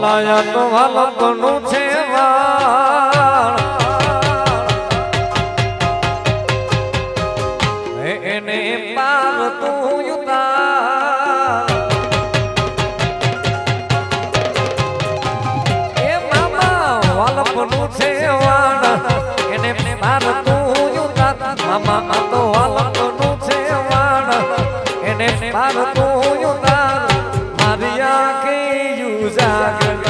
લાયા તો વાલકનું છે વાળ. એને પાર તું એ મામા એને પાર તું યુતા મામા તો વાલકનું છે એને પાર ઉજાગર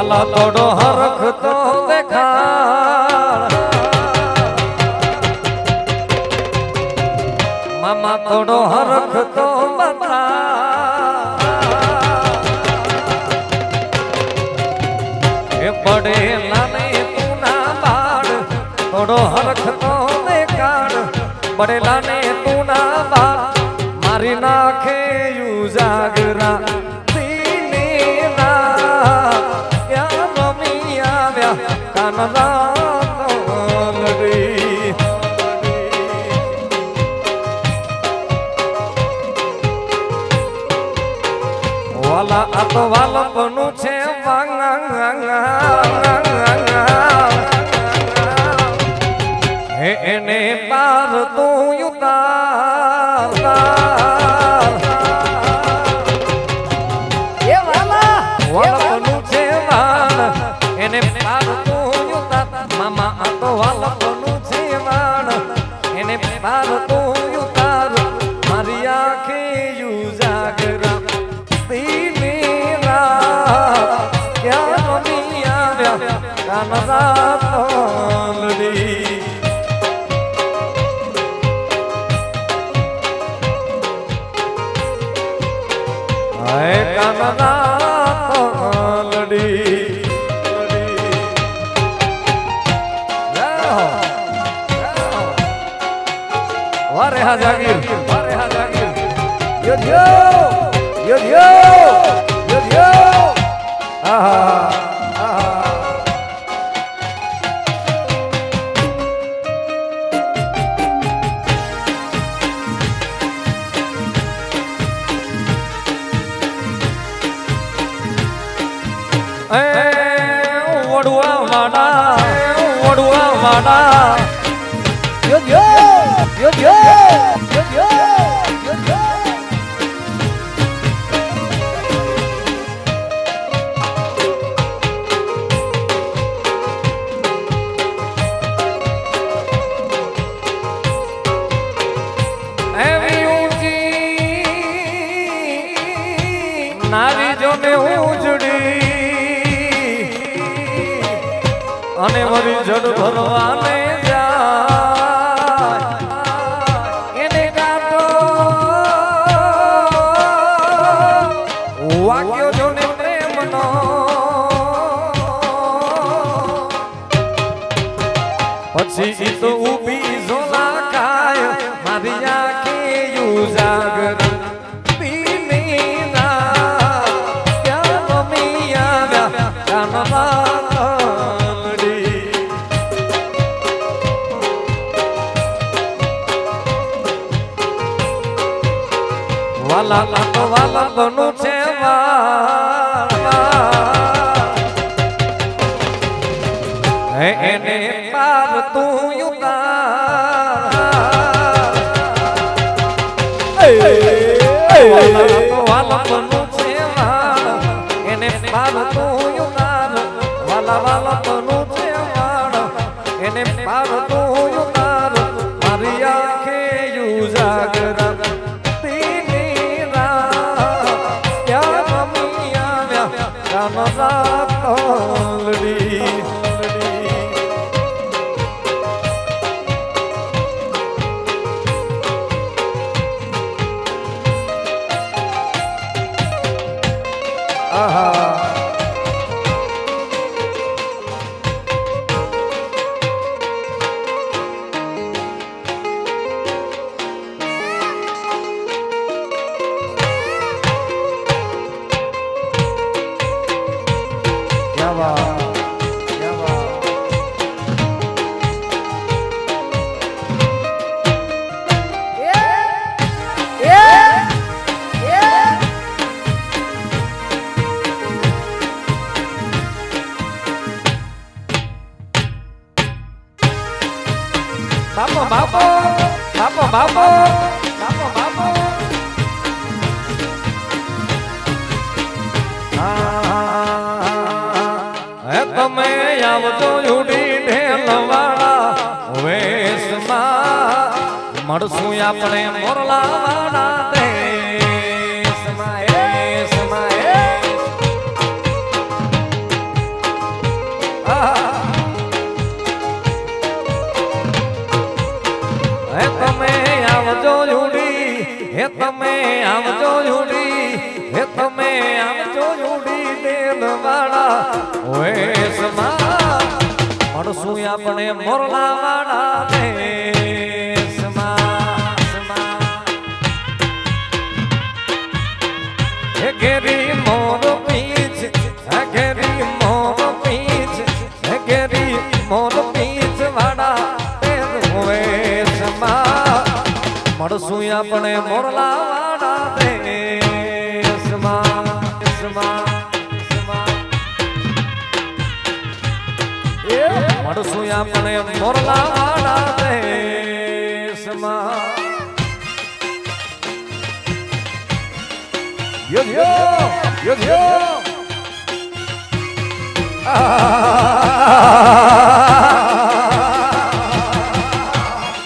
હાલા તોડો હરખતો દેખા મામા તોડો હરખતો બતા પડે લાને તું ના બાળ થોડો હરખતો દેખાડ. પડેલા ને તું ના બાળ, મારી નાખે વાલ બનું છે એને પાર તું યુતા વાલા લાતો વાલા બનું છે એને પાર તું યુગા વાલા બનું છે એને પાર તું યુગા વાલા વાલા બનું છે એને પાર તું યુગા મારી આંખે યુ તેની બાપો બાપો બાપો બાપો બાપો બાપો. હે તમે આવજો યુડી ઢેલવાળા, વેશમાં મળશું આપણે મોરલાવાળા. આપણે મોરલા વાળા દેશમાં મળશું આપણે મોરલા વાળા દેશમાં yo yo.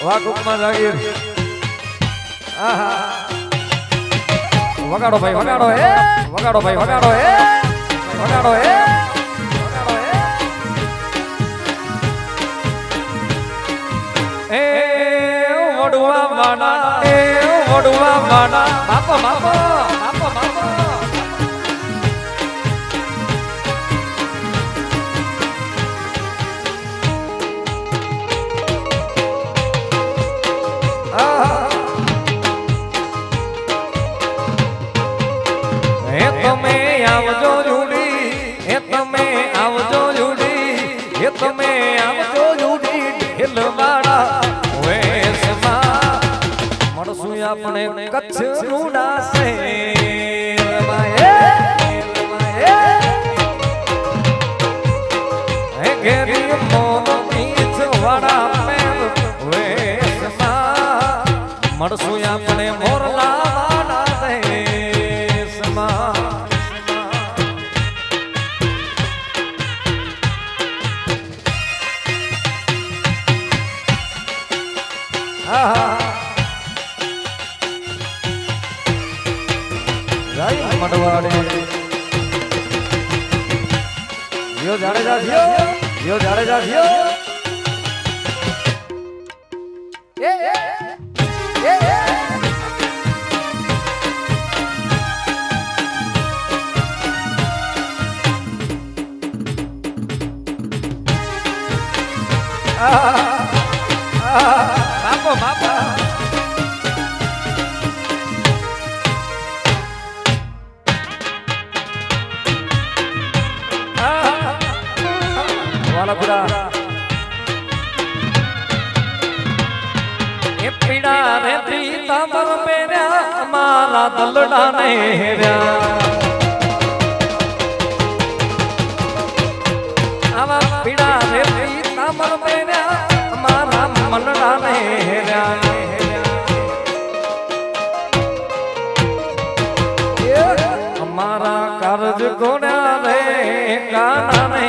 વાહ કુકમા જાગીર. વગાડો ભાઈ, વગાડો, હે? વગાડો ભાઈ, વગાડો, હે? વગાડો, હે? વડવા માના એ વડવા માના બાપા બાપા. આવજો એ પીડા રેતી તમર મેર્યા અમારા દલડા ને હેર્યા. આવા પીડા રેતી તમર મેર્યા અમારા મનડા ને હેર્યા અમારા કરજ ગોડા રે કાના ને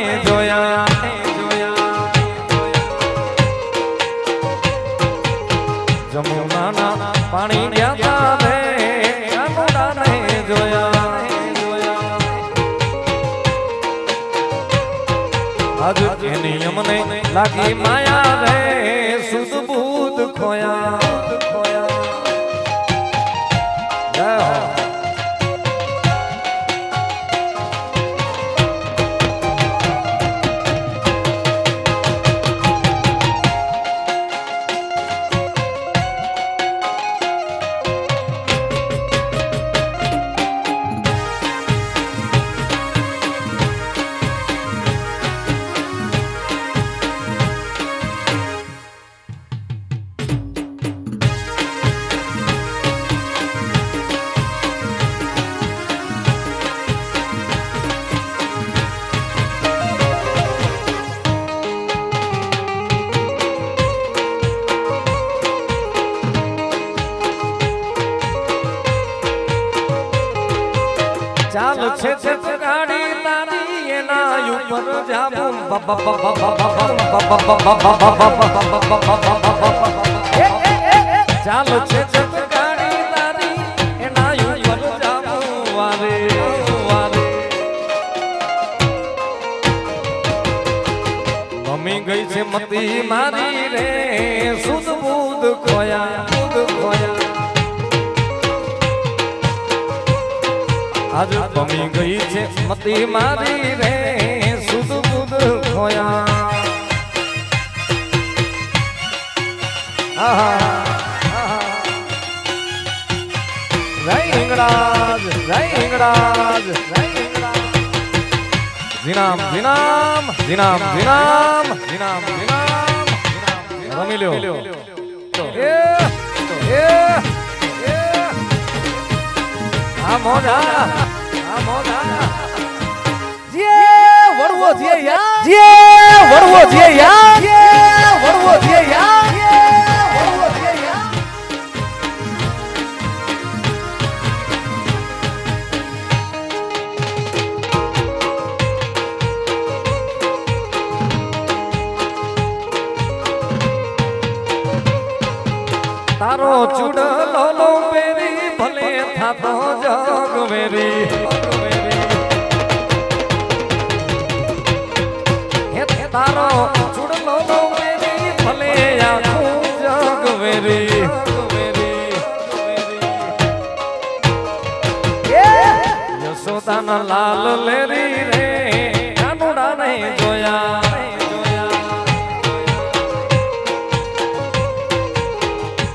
લાગી માયા છે ગાડી તારી એના ઉપર જાવું ચાલો છે છે ગાડી તારી એના ઉપર જાવું વારે વારે મમ્મી ગઈ છે મતી મારી રે સુધ બુધ ખોયા આજ પમી ગઈ છે મતી મારી રે સુદ બુદ ખોયા. જય હિંગળાજ જીનામ જીનામ જીનામ જીનામ જીનામ જીનામ. રમી લ્યો. એ એ એ. આ મોઢા વડવો જે વડવો જે વડવો જે તારો ચૂડલો લો મેરી ભલે આખું જગ વેરી. યશોદાના લાલ લેરી રે કાનુડા નહીં જોયા.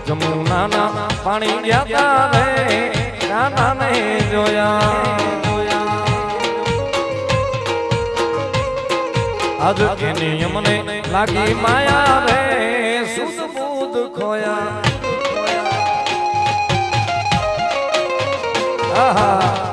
જમુનાના પાણી ગયા રે કાના નહીં જોયા. આજ એની અમને લાગી માયા રે સુધ બુધ ખોયા. આહા.